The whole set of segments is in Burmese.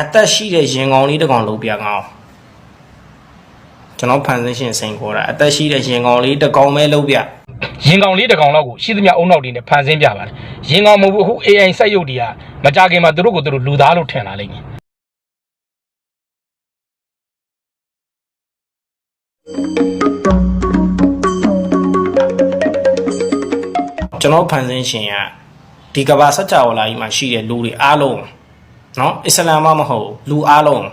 အသက်ရှိတဲ့ရင်ကောင်လေးတစ်ကောင်လုံးပြကောင်းကျွန်တော်ဖန်ဆင်းရှင်စိန်ခေါ်တာအသက်ရှိတဲ့ရင်ကောင်လေးတစ်ကောင်ပဲလုံးပြရင်ကောင်လေးတစ်ကောင်လောက်ကိုရှိသမျှအုံနောက်တွေနဲ့ဖန်ဆင်းပြပါတယ်ရင်ကောင်မဟုတ်ဘူးအခု AI စက်ရုပ်တွေကမကြခင်မှာသူတို့ကိုသူတို့လူသားလို့ထင်လာလိမ့်မယ်ကျွန်တော်ဖန်ဆင်းရှင်ကဒီကဘာစัจ java လာကြီးမှာရှိတဲ့လူတွေအားလုံး နော်အစ္စလာမ်မှမဟုတ်လူအားလုံး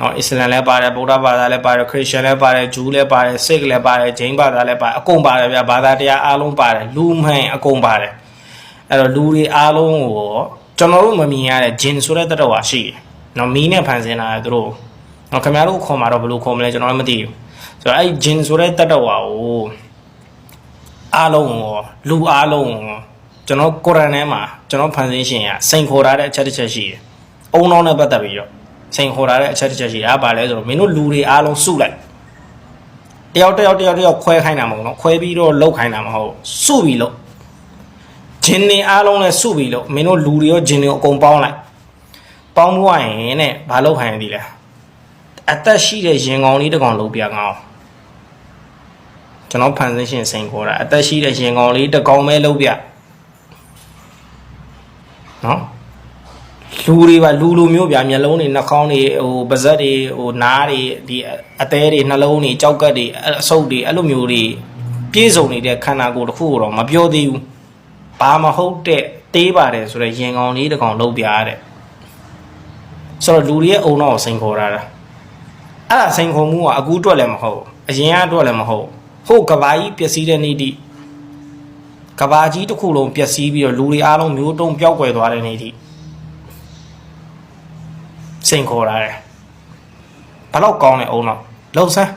နော်အစ္စလာမ်လည်းပါတယ်ဗုဒ္ဓဘာသာလည်းပါတယ်ခရစ်ယာန်လည်းပါတယ်ဂျူးလည်းပါတယ်စိတ်လည်းပါတယ်ဂျိန်းဘာသာလည်းပါတယ်အကုန်ပါတယ်ဗျာဘာသာတရားအားလုံးပါတယ်လူမှန်အကုန်ပါတယ်အဲ့တော့လူတွေအားလုံးကိုကျွန်တော်တို့မမြင်ရတဲ့ဂျင်ဆိုတဲ့တတော်ဟာရှိတယ်နော်မီးနဲ့ဖန်ဆင်းလာတယ်သူတို့နော်ခင်ဗျားတို့ခေါ်မှာတော့ဘယ်လိုခေါ်မလဲကျွန်တော်လည်းမသိဘူးဆိုတော့အဲ့ဂျင်ဆိုတဲ့တတော်ဟာကိုအားလုံးကိုလူအားလုံးကို ကျွန်တော်ကုရ်အာန်ထဲမှာကျွန်တော်ဖန်ဆင်းရှင်ကစိန်ခေါ်ထားတဲ့အချက်တစ်ချက်ရှိတယ်။အုံနောက်နဲ့ပတ်သက်ပြီးတော့စိန်ခေါ်ထားတဲ့အချက်တစ်ချက်ရှိတယ်။အဲဘာလဲဆိုတော့မင်းတို့လူတွေအားလုံးစုလိုက်။တယောက်တယောက်တယောက်တယောက်ခွဲခိုင်းတာမဟုတ်နော်။ခွဲပြီးတော့လှုပ်ခိုင်းတာမဟုတ်။စုပြီးလို့ဂျင်းနေအားလုံးနဲ့စုပြီးလို့မင်းတို့လူတွေရောဂျင်းတွေရောအကုန်ပေါင်းလိုက်။ပေါင်းဖို့ရင်နဲ့ဘာလှုပ်ခိုင်းရသေးလဲ။အသက်ရှိတဲ့ရင်ကောင်လေးတစ်ကောင်လှုပ်ပြကောင်း။ကျွန်တော်ဖန်ဆင်းရှင်စိန်ခေါ်တာအသက်ရှိတဲ့ရင်ကောင်လေးတစ်ကောင်ပဲလုံးပြ နော်လူတွေပါလူလူမျိုးပြမျက်လုံးတွေနှာခေါင်းတွေဟိုပါးစပ်တွေဟိုနားတွေဒီအသေးတွေနှလုံးတွေကြောက်ကတ်တွေအဆုပ်တွေအဲ့လိုမျိုးတွေပြည့်စုံနေတဲ့ခန္ဓာကိုယ်တစ်ခုကိုတော့မပြောသေးဘူးဘာမဟုတ်တဲ့တေးပါတယ်ဆိုတော့ရင်ကောင်လေးတစ်ကောင်လုံးပြရတဲ့ဆိုတော့လူတွေရဲ့အုံတော့ကိုစိန်ခေါ်တာတာအဲ့ဒါစိန်ခုံမှုကအခုအတွက်လည်းမဟုတ်ဘူးအရင်ကအတွက်လည်းမဟုတ်ဘူးဟုတ်ကဘာကြီးပျက်စီးတဲ့နေ့တိ ကဘာကြီးတစ်ခုလုံးပျက်စီးပြီးတော့လူတွေအားလုံးမျိုးတုံးပျောက်ကွယ်သွားတဲ့နေ့တိစိန်ခေါ်လာတယ်ဘလောက်ကောင်းလဲအောင်တော့လှုပ်ဆန်း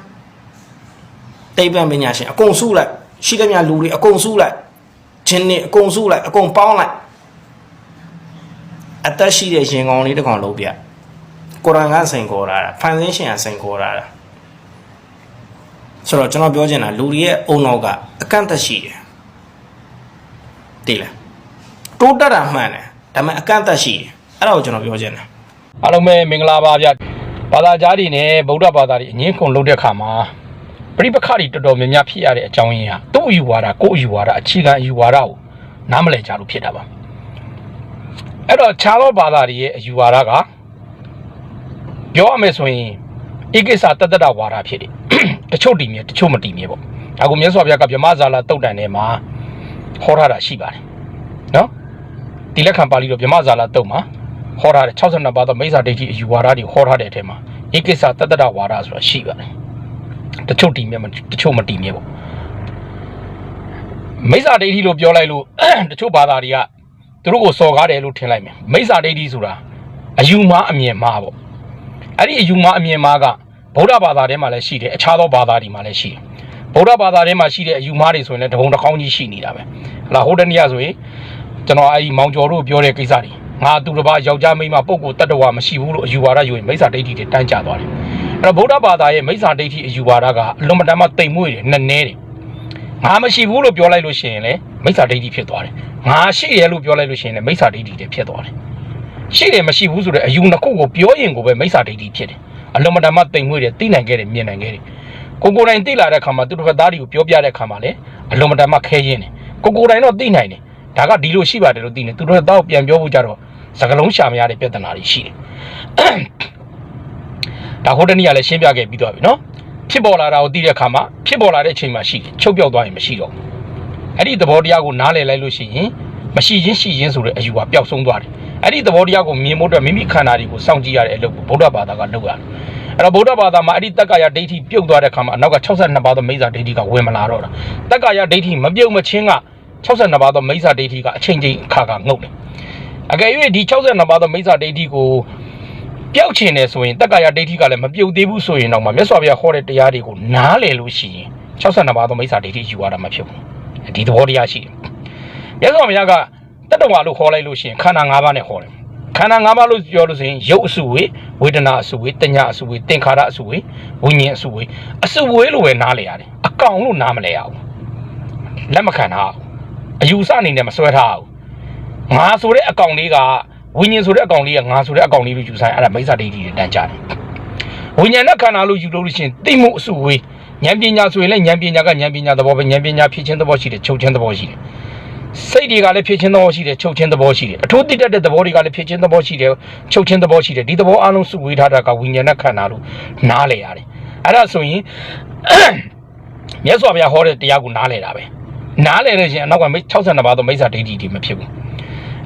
တိတ်ပံပညာရှင်အကုန်စုလိုက်ရှိတဲ့များလူတွေအကုန်စုလိုက်ချင်းနေအကုန်စုလိုက်အကုန်ပေါင်းလိုက်အသက်ရှိတဲ့ရင်ကောင်လေးတစ်ကောင်လုံးပြကိုရန်ကစိန်ခေါ်တာဖန်ဆင်းရှင်ကစိန်ခေါ်တာဆိုတော့ကျွန်တော်ပြောချင်တာလူတွေရဲ့အုံနောက်ကအကန့်အသတ်ရှိတယ် တိလားတိုးတက်တာမှန်တယ်ဒါပေမဲ့အကန့်အသတ်ရှိတယ်အဲ့ဒါကိုကျွန်တော်ပြောချင်တာအားလုံးပဲမင်္ဂလာပါဗျဘာသာကြားတွေနဲ့ဗုဒ္ဓဘာသာတွေအငင်းခုန်လုပ်တဲ့ခါမှာပြိပခါတွေတော်တော်များများဖြစ်ရတဲ့အကြောင်းရင်းဟာသူ့အယူဝါဒကိုယ့်အယူဝါဒအခြေခံအယူဝါဒကိုနားမလည်ကြလို့ဖြစ်တာပါအဲ့တော့ခြားသောဘာသာတွေရဲ့အယူဝါဒကပြောရမယ်ဆိုရင်ဧကိစ္စတတ္တရဝါဒဖြစ်တယ်တချို့တည်မြဲတချို့မတည်မြဲပေါ့ဒါကိုမြတ်စွာဘုရားကဗြဟ္မဇာလာတုတ်တန်ထဲမှာ ဟောထားတာရှိပါတယ်နော်ဒီလက်ခံပါဠိတော်ဗြဟ္မဇာလာတုတ်မှာဟောထားတဲ့62ပါးသောမိစ္ဆာဒိဋ္ဌိအယူဝါဒတွေဟောထားတဲ့အထက်မှာဧကိစ္စတတ္တရဝါဒဆိုတာရှိပါတယ်တချို့တည်မြဲမတချို့မတည်မြဲပေါ့မိစ္ဆာဒိဋ္ဌိလို့ပြောလိုက်လို့တချို့ဘာသာတွေကသူတို့ကိုစော်ကားတယ်လို့ထင်လိုက်မယ်မိစ္ဆာဒိဋ္ဌိဆိုတာအယူမှားအမြင်မှားပေါ့အဲ့ဒီအယူမှားအမြင်မှားကဗုဒ္ဓဘာသာထဲမှာလည်းရှိတယ်အခြားသောဘာသာတွေမှာလည်းရှိတယ် ဗုဒ္ဓဘာသာထဲမှာရှိတဲ့အယူမှားတွေဆိုရင်လည်းတပုံတစ်ကောင်းကြီးရှိနေတာပဲဟလာဟိုတနေ့ကဆိုရင်ကျွန်တော်အဲ့ဒီမောင်ကျော်တို့ပြောတဲ့ကိစ္စတွေငါသူတစ်ပါးယောက်ျားမိန်းမပုဂ္ဂိုလ်တ attva မရှိဘူးလို့အယူဝါဒယူရင်မိစ္ဆာဒိဋ္ဌိတွေတန်းကျသွားတယ်အဲ့တော့ဗုဒ္ဓဘာသာရဲ့မိစ္ဆာဒိဋ္ဌိအယူဝါဒကအလွန်မတန်မှတိမ်မွေ့တယ်နက်နဲတယ်ငါမရှိဘူးလို့ပြောလိုက်လို့ရှိရင်လည်းမိစ္ဆာဒိဋ္ဌိဖြစ်သွားတယ်ငါရှိတယ်လို့ပြောလိုက်လို့ရှိရင်လည်းမိစ္ဆာဒိဋ္ဌိတွေဖြစ်သွားတယ်ရှိတယ်မရှိဘူးဆိုတဲ့အယူနှစ်ခုကိုပြောရင်ကိုပဲမိစ္ဆာဒိဋ္ဌိဖြစ်တယ်အလွန်မတန်မှတိမ်မွေ့တယ်သိနိုင်ခဲ့တယ်မြင်နိုင်ခဲ့တယ် ကိုကိုယ်တိုင်သိလာတဲ့အခါမှာသူတစ်ဖက်သားတွေကိုပြောပြတဲ့အခါမှာလည်းအလွန်မတန်မှခဲရင်းတယ်ကိုကိုယ်တိုင်တော့သိနိုင်တယ်ဒါကဒီလိုရှိပါတယ်လို့သိနေသူတို့တော့ပြန်ပြောဖို့ကြတော့စကလုံးရှာမရတဲ့ပြဿနာတွေရှိတယ်။ဒါဟိုတနေ့ကလည်းရှင်းပြခဲ့ပြီးသွားပြီနော်။ဖြစ်ပေါ်လာတာကိုသိတဲ့အခါမှာဖြစ်ပေါ်လာတဲ့အချိန်မှာရှိတယ်ချုပ်ပြောက်သွားရင်မရှိတော့ဘူး။အဲ့ဒီသဘောတရားကိုနားလည်လိုက်လို့ရှိရင်မရှိရင်ရှိရင်ဆိုတဲ့အယူကပျောက်ဆုံးသွားတယ်။အဲ့ဒီသဘောတရားကိုမြင်ဖို့အတွက်မိမိခန္ဓာတွေကိုစောင့်ကြည့်ရတဲ့အလုပ်ကိုဗုဒ္ဓဘာသာကလုပ်ရတယ်။ အဲ့တော့ဗုဒ္ဓဘာသာမှာအဲ့ဒီတက္ကရာဒိဋ္ဌိပြုတ်သွားတဲ့အခါမှာအနောက်က62ပါးသောမိစ္ဆာဒိဋ္ဌိကဝင်မလာတော့တာ။တက္ကရာဒိဋ္ဌိမပြုတ်မချင်းက62ပါးသောမိစ္ဆာဒိဋ္ဌိကအချိန်ချင်းအခါကငုတ်တယ်။အကယ်၍ဒီ62ပါးသောမိစ္ဆာဒိဋ္ဌိကိုပျောက်ချင်တယ်ဆိုရင်တက္ကရာဒိဋ္ဌိကလည်းမပြုတ်သေးဘူးဆိုရင်တော့မှမြတ်စွာဘုရားဟောတဲ့တရားတွေကိုနားလည်လို့ရှိရင်62ပါးသောမိစ္ဆာဒိဋ္ဌိယူရတာမဖြစ်ဘူးဒီသဘောတရားရှိတယ်မြတ်စွာဘုရားကတတ္တဝါလို့ခေါ်လိုက်လို့ရှိရင်ခန္ဓာ၅ပါးနဲ့ခေါ်တယ် ခန္ဓာ၅ပါးလို့ပြောလို့ဆိုရင်ရုပ်အစုဝေဝေဒနာအစုဝေတညာအစုဝေသင်္ခါရအစုဝေဝိညာဉ်အစုဝေအစုဝေလို့ပဲနားလည်ရတယ်အကောင်လို့နားမလဲရဘူးလက်မခံထားဘူးအယူဆအနေနဲ့မဆွဲထားဘူးငါဆိုတဲ့အကောင်လေးကဝိညာဉ်ဆိုတဲ့အကောင်လေးကငါဆိုတဲ့အကောင်လေးလို့ယူဆိုင်အဲ့ဒါမိစ္ဆာဒိဋ္ဌိတွေတန်းကြတယ်ဝိညာဉ်နဲ့ခန္ဓာလို့ယူလို့လို့ရှရင်သိမှုအစုဝေးဉာဏ်ပညာဆိုရင်လည်းဉာဏ်ပညာကဉာဏ်ပညာသဘောပဲဉာဏ်ပညာဖြစ်ခြင်းသဘောရှိတယ်ချုပ်ခြင်းသဘောရှိတယ် စိတ်တွေကလည်းဖြစ်ခြင်းသဘောရှိတယ်ချုပ်ခြင်းသဘောရှိတယ်အထူးသိတတ်တဲ့သဘောတွေကလည်းဖြစ်ခြင်းသဘောရှိတယ်ချုပ်ခြင်းသဘောရှိတယ်ဒီသဘောအလုံးစုဝေးထားတာကဝိညာဉ်နဲ့ခန္ဓာလို့နားလဲရတယ်အဲ့ဒါဆိုရင်မြတ်စွာဘုရားဟောတဲ့တရားကိုနားလဲတာပဲနားလဲလို့ရှရင်အနောက်ကမိ62ပါးသောမိစ္ဆာဒိဋ္ဌိတွေမဖြစ်ဘူး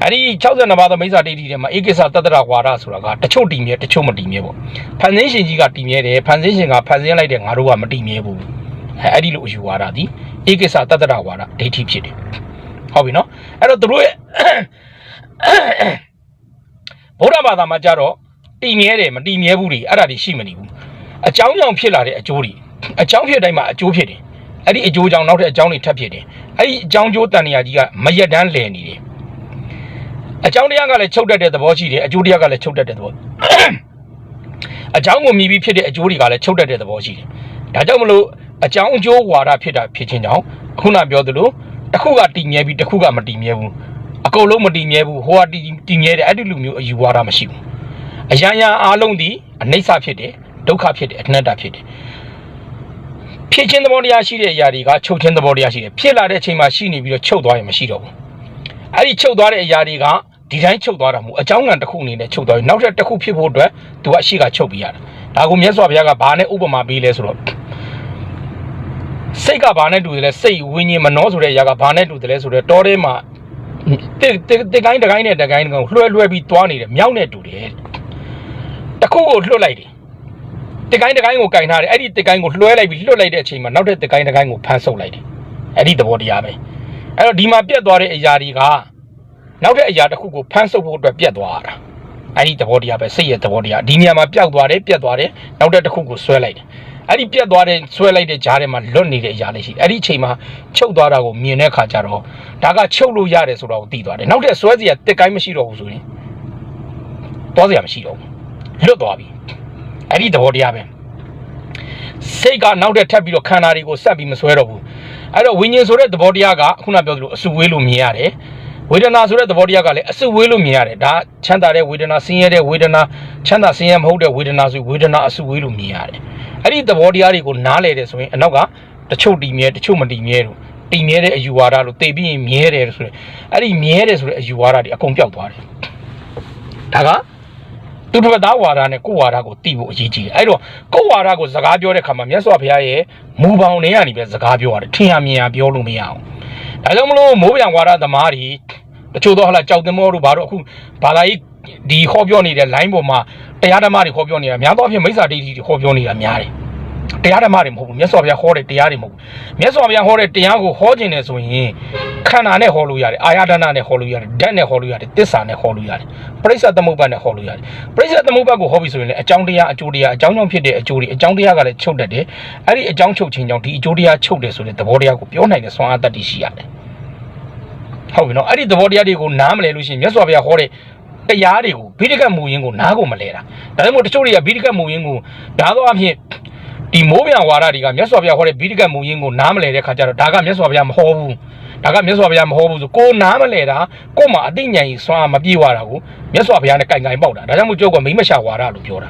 အဲ့ဒီ62ပါးသောမိစ္ဆာဒိဋ္ဌိတွေမှာဧကိစ္စတတ္တရဝါဒဆိုတာကတချို့တည်မြဲတချို့မတည်မြဲပေါ့ဖန်ဆင်းရှင်ကြီးကတည်မြဲတယ်ဖန်ဆင်းရှင်ကဖန်ဆင်းလိုက်တဲ့ငါတို့ကမတည်မြဲဘူးအဲအဲ့ဒီလိုအယူဝါဒသည်ဧကိစ္စတတ္တရဝါဒဒိဋ္ဌိဖြစ်တယ် ဟုတ်ပြီနော်အဲ့တော့သူတို့ရဲ့ဗုဒ္ဓဘာသာမှာကြတော့တည်မြဲတယ်မတည်မြဲဘူးတွေအဲ့ဒါတွေရှိမနေဘူးအကြောင်းကြောင့်ဖြစ်လာတဲ့အကျိုးတွေအကြောင်းဖြစ်တိုင်းမှာအကျိုးဖြစ်တယ်အဲ့ဒီအကျိုးကြောင့်နောက်တဲ့အကြောင်းတွေထပ်ဖြစ်တယ်အဲ့ဒီအကြောင်းကျိုးတန်ရာကြီးကမရက်တန်းလည်နေတယ်အကြောင်းတရားကလည်းချုပ်တတ်တဲ့သဘောရှိတယ်အကျိုးတရားကလည်းချုပ်တတ်တဲ့သဘောအကြောင်းကိုမြည်ပြီးဖြစ်တဲ့အကျိုးတွေကလည်းချုပ်တတ်တဲ့သဘောရှိတယ်ဒါကြောင့်မလို့အကြောင်းအကျိုးဝါဒဖြစ်တာဖြစ်ခြင်းကြောင့်ခုနပြောသလို တစ်ခုကတည်မြဲပြီးတစ်ခုကမတည်မြဲဘူးအကုန်လုံးမတည်မြဲဘူးဟိုကတည်တည်မြဲတယ်အဲ့ဒီလိုမျိုးအယူဝါဒမရှိဘူးအရာရာအားလုံးဒီအနိစ္စဖြစ်တယ်ဒုက္ခဖြစ်တယ်အနတ္တဖြစ်တယ်ဖြစ်ခြင်းသဘောတရားရှိတဲ့အရာတွေကချုပ်ခြင်းသဘောတရားရှိတယ်ဖြစ်လာတဲ့အချိန်မှာရှိနေပြီးတော့ချုပ်သွားရင်မရှိတော့ဘူးအဲ့ဒီချုပ်သွားတဲ့အရာတွေကဒီတိုင်းချုပ်သွားတာမဟုတ်အကြောင်းကံတစ်ခုအနေနဲ့ချုပ်သွားပြီနောက်ထပ်တစ်ခုဖြစ်ဖို့အတွက်သူကအရှိကချုပ်ပြရတာဒါကိုမြတ်စွာဘုရားကဘာနဲ့ဥပမာပေးလဲဆိုတော့ စိတ်ကဘာနဲ့တူတယ်လဲစိတ်ဝိညာဉ်မနှောဆိုတဲ့အရာကဘာနဲ့တူတယ်လဲဆိုတော့တောထဲမှာတစ်တစ်တစ်ကိုင်းတစ်ကိုင်းနဲ့တစ်ကိုင်းကိုလွှဲလွှဲပြီးသွားနေတယ်မြောက်နဲ့တူတယ်တစ်ခုကိုလွှတ်လိုက်တယ်တစ်ကိုင်းတစ်ကိုင်းကိုကင်ထားတယ်အဲ့ဒီတစ်ကိုင်းကိုလွှဲလိုက်ပြီးလွှတ်လိုက်တဲ့အချိန်မှာနောက်ထပ်တစ်ကိုင်းတစ်ကိုင်းကိုဖမ်းဆုပ်လိုက်တယ်အဲ့ဒီသဘောတရားပဲအဲ့တော့ဒီမှာပြတ်သွားတဲ့အရာတွေကနောက်တဲ့အရာတစ်ခုကိုဖမ်းဆုပ်ဖို့အတွက်ပြတ်သွားတာအဲ့ဒီသဘောတရားပဲစိတ်ရဲ့သဘောတရားဒီနေရာမှာပျောက်သွားတယ်ပြတ်သွားတယ်နောက်တဲ့တစ်ခုကိုဆွဲလိုက်တယ် အဲ့ဒီပြတ်သွားတဲ့ဆွဲလိုက်တဲ့ဂျားထဲမှာလွတ်နေတဲ့အရာလေးရှိတယ်အဲ့ဒီအချိန်မှာချုပ်သွားတာကိုမြင်တဲ့အခါကျတော့ဒါကချုပ်လို့ရတယ်ဆိုတော့ကိုသိသွားတယ်နောက်တဲ့ဆွဲစီကတက်ကိုင်းမရှိတော့ဘူးဆိုရင်သွားစရာမရှိတော့ဘူးလွတ်သွားပြီအဲ့ဒီသဘောတရားပဲစိတ်ကနောက်တဲ့ထပ်ပြီးတော့ခန္ဓာတွေကိုဆက်ပြီးမဆွဲတော့ဘူးအဲ့တော့ဝိညာဉ်ဆိုတဲ့သဘောတရားကခုနပြောသလိုအစုဝေးလို့မြင်ရတယ် ဝေဒနာဆိုတဲ့သဘောတရားကလည်းအစုဝေးလို့မြင်ရတယ်ဒါချမ်းသာတဲ့ဝေဒနာဆင်းရဲတဲ့ဝေဒနာချမ်းသာဆင်းရဲမဟုတ်တဲ့ဝေဒနာဆိုဝေဒနာအစုဝေးလို့မြင်ရတယ်အဲ့ဒီသဘောတရားတွေကိုနားလည်တယ်ဆိုရင်အနောက်ကတချို့တည်မြဲတချို့မတည်မြဲလို့တည်မြဲတဲ့အယူဝါဒလို့သိပြီးရင်မြဲတယ်ဆိုရင်အဲ့ဒီမြဲတယ်ဆိုတဲ့အယူဝါဒတွေအကုန်ပျောက်သွားတယ်ဒါကသူတစ်ပတ်သားဝါဒနဲ့ကိုယ်ဝါဒကိုသိဖို့အရေးကြီးတယ်အဲ့တော့ကိုယ်ဝါဒကိုစကားပြောတဲ့ခါမှာမြတ်စွာဘုရားရဲ့မူပေါင်းတွေကနေပဲစကားပြောရတယ်ထင်ရမြင်ရပြောလို့မရအောင် ဒါကြောင့်မလို့မိုးပြန်ဝါဒသမားတွေတချို့တော့ဟလာကြောက်တင်မောတို့ဘာတို့အခုဘာသာရေးဒီခေါ်ပြောနေတဲ့ line ပေါ်မှာတရားဓမ္မတွေခေါ်ပြောနေတာများသောအားဖြင့်မိစ္ဆာဒိဋ္ဌိတွေခေါ်ပြောနေတာများတယ် တရားဓမ္မတွေမဟုတ်ဘူးမြတ်စွာဘုရားဟောတဲ့တရားတွေမဟုတ်ဘူးမြတ်စွာဘုရားဟောတဲ့တရားကိုဟောခြင်းတယ်ဆိုရင်ခန္ဓာနဲ့ဟောလို့ရတယ်အာယတနာနဲ့ဟောလို့ရတယ်ဓာတ်နဲ့ဟောလို့ရတယ်တစ္ဆာနဲ့ဟောလို့ရတယ်ပရိစ္ဆသမုပ္ပါဒ်နဲ့ဟောလို့ရတယ်ပရိစ္ဆသမုပ္ပါဒ်ကိုဟောပြီဆိုရင်လည်းအကြောင်းတရားအကျိုးတရားအကြောင်းကြောင့်ဖြစ်တဲ့အကျိုးတွေအကြောင်းတရားကလည်းချုပ်တတ်တယ်အဲ့ဒီအကြောင်းချုပ်ခြင်းကြောင့်ဒီအကျိုးတရားချုပ်တယ်ဆိုတဲ့သဘောတရားကိုပြောနိုင်တဲ့ဆွမ်းအားတတ်တည်ရှိရတယ်ဟုတ်ပြီနော်အဲ့ဒီသဘောတရားတွေကိုနားမလဲလို့ရှိရင်မြတ်စွာဘုရားဟောတဲ့တရားတွေကိုဘိဓိကမူရင်းကိုနားကိုမလဲတာဒါကြောင့်မို့တချို့တွေကဘိဓိကမူရင်းကိုဒါတော့အဖြစ် ဒီမိုးပြန်ဝါဒတွေကမြတ်စွာဘုရားဟောတဲ့ဘိဓိကမူရင်းကိုနားမလဲတဲ့ခါကျတော့ဒါကမြတ်စွာဘုရားမဟောဘူးဒါကမြတ်စွာဘုရားမဟောဘူးဆိုကိုနားမလဲတာကို့မှာအသိဉာဏ်ကြီးစွမ်းအားမပြေဝတာကိုမြတ်စွာဘုရားနဲ့ကင်ကင်ပေါက်တာဒါကြောင့်မို့ကျုပ်ကမိမရှာဝါဒလို့ပြောတာ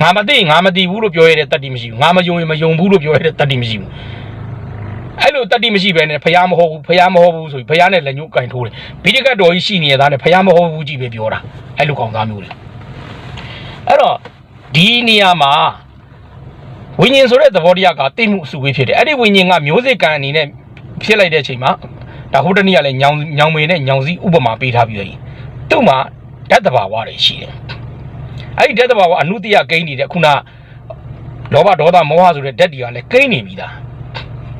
ငါမသိငါမသိဘူးလို့ပြောရတဲ့တတ္တိမရှိဘူးငါမယုံရင်မယုံဘူးလို့ပြောရတဲ့တတ္တိမရှိဘူးအဲ့လိုတတ္တိမရှိဘဲနဲ့ဖះမဟုတ်ဘူးဖះမဟုတ်ဘူးဆိုပြီးဖះနဲ့လက်ညှိုးကင်ထိုးတယ်ဘိဓိကတော်ကြီးရှိနေတဲ့သားနဲ့ဖះမဟုတ်ဘူးကြီးပဲပြောတာအဲ့လိုကောင်သားမျိုးလေအဲ့တော့ဒီနေရာမှာ ဝိညာဉ်ဆိုတဲ့သဘောတရားကသိမှုအစုဝေးဖြစ်တယ်အဲ့ဒီဝိညာဉ်ကမျိုးစိတ်ကံအနေနဲ့ဖြစ်လိုက်တဲ့အချိန်မှာဒါဟိုတနေ့ကလည်းညောင်ညောင်မေနဲ့ညောင်စည်းဥပမာပေးထားပြီးတော့သူ့မှာဓာတ်တဘာဝတွေရှိတယ်အဲ့ဒီဓာတ်တဘာဝအနုတ္တိယကိန်းနေတဲ့ခုနလောဘဒေါသမောဟဆိုတဲ့ဓာတ်တွေကလည်းကိန်းနေပြီသား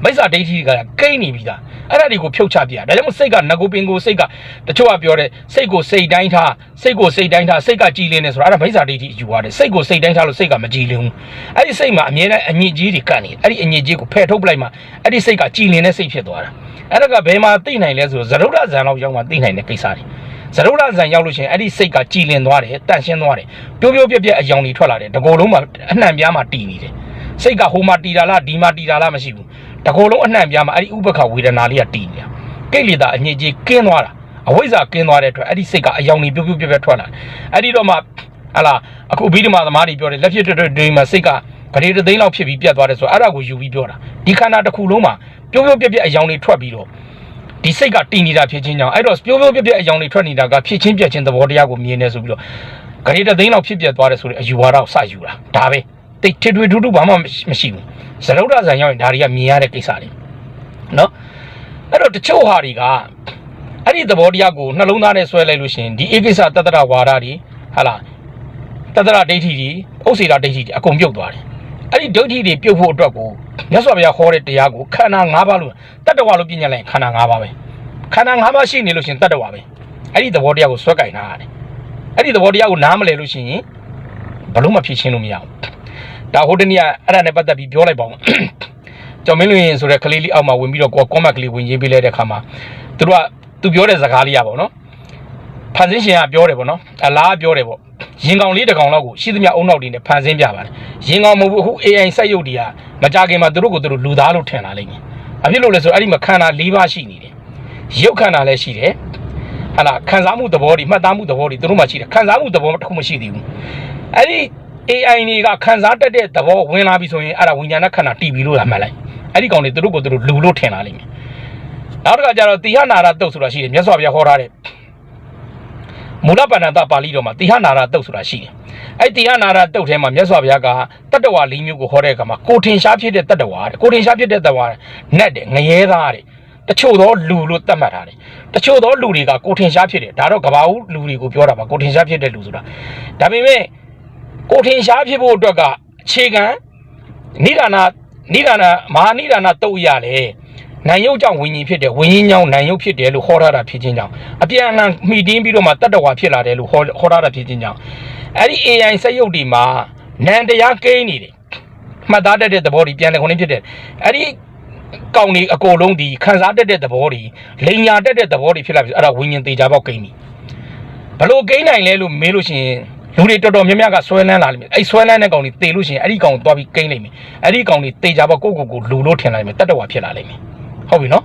မိစ္ဆာဒိဋ္ဌိကကိန်းနေပြီသားအဲ့ဒါတွေကိုဖြုတ်ချပြဒါကြောင့်မို့စိတ်ကငကိုပင်ကိုစိတ်ကတချို့ကပြောတယ်စိတ်ကိုစိတ်တိုင်းထားစိတ်ကိုစိတ်တိုင်းထားစိတ်ကကြည်လင်းနေဆိုတာအဲ့ဒါမိစ္ဆာဒိဋ္ဌိယူရတယ်စိတ်ကိုစိတ်တိုင်းထားလို့စိတ်ကမကြည်လင်းဘူးအဲ့ဒီစိတ်မှာအမြဲတမ်းအညစ်အကြေးတွေကတ်နေတယ်အဲ့ဒီအညစ်အကြေးကိုဖယ်ထုတ်ပလိုက်မှအဲ့ဒီစိတ်ကကြည်လင်းတဲ့စိတ်ဖြစ်သွားတာအဲ့ဒါကဘယ်မှာသိနိုင်လဲဆိုတော့ဇရုဒ္ဓဇံလောက်ရောက်မှသိနိုင်တဲ့ကိစ္စတွေဇရုဒ္ဓဇံရောက်လို့ရှိရင်အဲ့ဒီစိတ်ကကြည်လင်သွားတယ်တန့်ရှင်းသွားတယ်ပြိုးပြိုးပြက်ပြက်အယောင်တွေထွက်လာတယ်တကောလုံးမှာအနှံ့ပြားမှာတည်နေတယ်စိတ်ကဟိုမှာတည်တာလားဒီမှာတည်တာလားမရှိဘူး တကောလုံးအနှံ့ပြားမှာအဲ့ဒီဥပ္ပခဝေဒနာလေးကတည်နေတာကိလေသာအညစ်အကြေးကင်းသွားတာအဝိဇ္ဇာကင်းသွားတဲ့အတွက်အဲ့ဒီစိတ်ကအယောင်နေပြုတ်ပြုတ်ပြက်ပြက်ထွက်လာတယ်အဲ့ဒီတော့မှဟလာအခုဘိဓမာသမားတွေပြောတယ်လက်ဖြစ်တွတ်တွတ်တွေမှာစိတ်ကဂရေတသိန်းလောက်ဖြစ်ပြီးပြတ်သွားတယ်ဆိုတော့အဲ့ဒါကိုယူပြီးပြောတာဒီခန္ဓာတစ်ခုလုံးမှာပြုတ်ပြုတ်ပြက်ပြက်အယောင်တွေထွက်ပြီးတော့ဒီစိတ်ကတည်နေတာဖြစ်ချင်းကြောင့်အဲ့တော့ပြုတ်ပြုတ်ပြက်ပြက်အယောင်တွေထွက်နေတာကဖြစ်ချင်းပြက်ချင်းသဘောတရားကိုမြင်နေဆိုပြီးတော့ဂရေတသိန်းလောက်ဖြစ်ပြက်သွားတယ်ဆိုတဲ့အယူဝါဒကိုစယူတာဒါပဲ တိတ်ထွေထွေထူးထူးဘာမှမရှိဘူးဇရုဒ္ဓဇန်ရောက်ရင်ဒါတွေကမြင်ရတဲ့ကိစ္စတွေနော်အဲ့တော့တချို့ဟာတွေကအဲ့ဒီသဘောတရားကိုနှလုံးသားနဲ့ဆွဲလိုက်လို့ရှိရင်ဒီဧကိစ္စတတ္တရဝါဒတွေဟာလားတတ္တရဒိဋ္ဌိတွေဥစ္စေတာဒိဋ္ဌိတွေအကုန်ပြုတ်သွားတယ်အဲ့ဒီဒိဋ္ဌိတွေပြုတ်ဖို့အတွက်ကိုမြတ်စွာဘုရားဟောတဲ့တရားကိုခန္ဓာ၅ပါးလို့တတ္တဝါလို့ပြညာလိုက်ရင်ခန္ဓာ၅ပါးပဲခန္ဓာ၅ပါးရှိနေလို့ရှိရင်တတ္တဝါပဲအဲ့ဒီသဘောတရားကိုဆွဲကင်ထားရတယ်အဲ့ဒီသဘောတရားကိုနားမလည်လို့ရှိရင်ဘလို့မဖြစ်ချင်းလို့မရဘူး ဒါဟိုတနေ့ကအဲ့ဒါနဲ့ပတ်သက်ပြီးပြောလိုက်ပါဦးကျော်မင်းလွင်ဆိုတဲ့ကလေးလေးအောက်မှာဝင်ပြီးတော့ကိုကကွန်မတ်ကလေးဝင်ရေးပေးလိုက်တဲ့ခါမှာသူတို့ကသူပြောတဲ့စကားလေးရပါဘောနော်ဖန်ဆင်းရှင်ကပြောတယ်ပေါ့နော်အလားကပြောတယ်ပေါ့ရင်ကောင်လေးတစ်ကောင်လောက်ကိုရှိသမျှအုံနောက်တွေနဲ့ဖန်ဆင်းပြပါတယ်ရင်ကောင်မဟုတ်ဘူးအခု AI စက်ရုပ်တွေကမကြခင်မှာသူတို့ကိုသူတို့လူသားလို့ထင်လာလိမ့်မယ်အဖြစ်လို့လဲဆိုတော့အဲ့ဒီမှာခန္ဓာ၄ပါးရှိနေတယ်ရုပ်ခန္ဓာလည်းရှိတယ်ဟာလားခံစားမှုသဘောတွေမှတ်သားမှုသဘောတွေသူတို့မှရှိတယ်ခံစားမှုသဘောတစ်ခုမရှိသေးဘူးအဲ့ဒီ AI တွေကခံစားတတ်တဲ့သဘောဝင်လာပြီဆိုရင်အဲ့ဒါဝိညာဏခန္ဓာတည်ပြီလို့လာမှတ်လိုက်အဲ့ဒီကောင်တွေသူတို့ကိုသူတို့လူလို့ထင်လာလိမ့်မယ်နောက်တစ်ခါကျတော့တိဟနာရတုတ်ဆိုတာရှိတယ်မြတ်စွာဘုရားဟောထားတဲ့မူလပဏ္ဏတပါဠိတော်မှာတိဟနာရတုတ်ဆိုတာရှိတယ်အဲ့တိဟနာရတုတ်ထဲမှာမြတ်စွာဘုရားကတတ္တဝါ၄မျိုးကိုဟောတဲ့အခါမှာကိုထင်ရှားဖြစ်တဲ့တတ္တဝါတဲ့ကိုထင်ရှားဖြစ်တဲ့တတ္တဝါနတ်တဲ့ငရဲသားတဲ့တချို့သောလူလို့သတ်မှတ်ထားတယ်တချို့သောလူတွေကကိုထင်ရှားဖြစ်တယ်ဒါတော့ကဘာဦးလူတွေကိုပြောတာပါကိုထင်ရှားဖြစ်တဲ့လူဆိုတာဒါပေမဲ့ ကိုထင်ရှားဖြစ်ဖို့အတွက်ကအခြေခံနိဒာနာနိဒာနာမဟာနိဒာနာတုတ်ရလေနိုင်ရုပ်ကြောင့်ဝิญဉ်ဖြစ်တယ်ဝิญဉ်ကြောင့်နိုင်ရုပ်ဖြစ်တယ်လို့ဟောထားတာဖြစ်ခြင်းကြောင့်အပြန်အလှန်မှီတင်းပြီးတော့မှတတ္တဝါဖြစ်လာတယ်လို့ဟောဟောထားတာဖြစ်ခြင်းကြောင့်အဲ့ဒီ AI စက်ရုပ်ဒီမှာနံတရားကိန်းနေတယ်မှတ်သားတတ်တဲ့သဘောတွေပြန်တယ်ခုနေဖြစ်တယ်အဲ့ဒီကောင်းနေအကိုလုံးဒီခန်းစားတတ်တဲ့သဘောတွေလိန်ညာတတ်တဲ့သဘောတွေဖြစ်လာပြီအဲ့ဒါဝิญဉ်သေးကြပေါက်ကိန်းနေ ဘလို့ကိန်းနိုင်လဲလို့မေးလို့ရှိရင် လူတွေတော်တော်များများကဆွဲလန်းလာလိမ့်မယ်အဲ့ဆွဲလန်းတဲ့ကောင်တွေတေလို့ရှိရင်အဲ့ဒီကောင်ကိုသွားပြီးကိန်းလိုက်မယ်အဲ့ဒီကောင်တွေတေကြပေါ့ကိုယ့်ကိုယ်ကိုလူလို့ထင်လိုက်မယ်တတ္တဝါဖြစ်လာလိမ့်မယ်ဟုတ်ပြီနော်